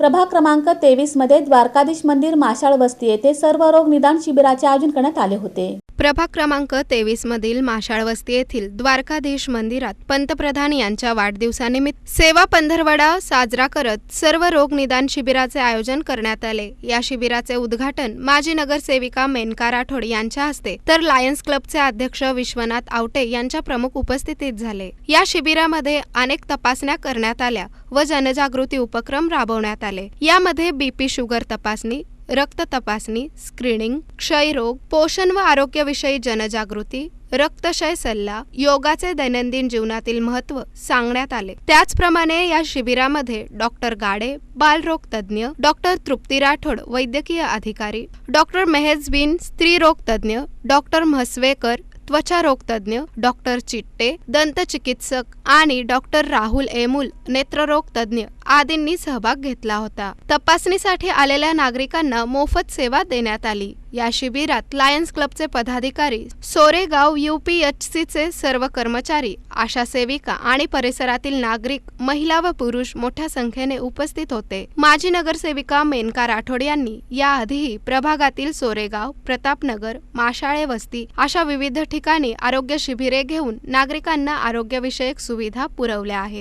प्रभाग क्रमांक तेवीसमध्ये द्वारकाधीश मंदिर माशाळ वस्ती येथे सर्व रोग निदान शिबिराचे आयोजन करण्यात आले होते. प्रभाग क्रमांक तेवीस मधील येथील द्वारकाधीश मंदिरात पंतप्रधान यांच्या वाढदिवसानिमित्त सेवा पंधरवडा साजरा करत सर्व रोग निदान शिबिराचे आयोजन करण्यात आले. या शिबिराचे उद्घाटन माजी नगरसेविका मेनका राठोड यांच्या हस्ते तर लायन्स क्लबचे अध्यक्ष विश्वनाथ आवटे यांच्या प्रमुख उपस्थितीत झाले. या शिबिरामध्ये अनेक तपासण्या करण्यात आल्या व जनजागृती उपक्रम राबवण्यात आले. यामध्ये बीपी शुगर तपासणी रक्त तपासणी स्क्रीनिंग क्षयरोग पोषण व आरोग्यविषयी जनजागृती रक्तक्षय सल्ला योगाचे दैनंदिन जीवनातील महत्त्व सांगण्यात आले. त्याचप्रमाणे या शिबिरामध्ये डॉक्टर गाडे बालरोग तज्ज्ञ डॉक्टर तृप्ती राठोड वैद्यकीय अधिकारी डॉक्टर मेहेज बिन स्त्रीरोग तज्ज्ञ डॉक्टर म्हसवेकर त्वचारोग तज्ज्ञ डॉक्टर चिट्टे दंतचिकित्सक आणि डॉक्टर राहुल एमुल नेत्ररोग तज्ज्ञ आदींनी सहभाग घेतला होता. तपासणीसाठी आलेल्या नागरिकांना मोफत सेवा देण्यात आली. या शिबिरात लायन्स क्लबचे पदाधिकारी सोरेगाव चे सर्व कर्मचारी आशा सेविका आणि परिसरातील नागरिक महिला व पुरुष मोठ्या संख्येने उपस्थित होते. माजी नगरसेविका मेनका राठोड यांनी याआधीही प्रभागातील सोरेगाव प्रतापनगर माशाळे वस्ती अशा विविध ठिकाणी आरोग्य शिबिरे घेऊन नागरिकांना आरोग्यविषयक सुविधा पुरवल्या आहेत.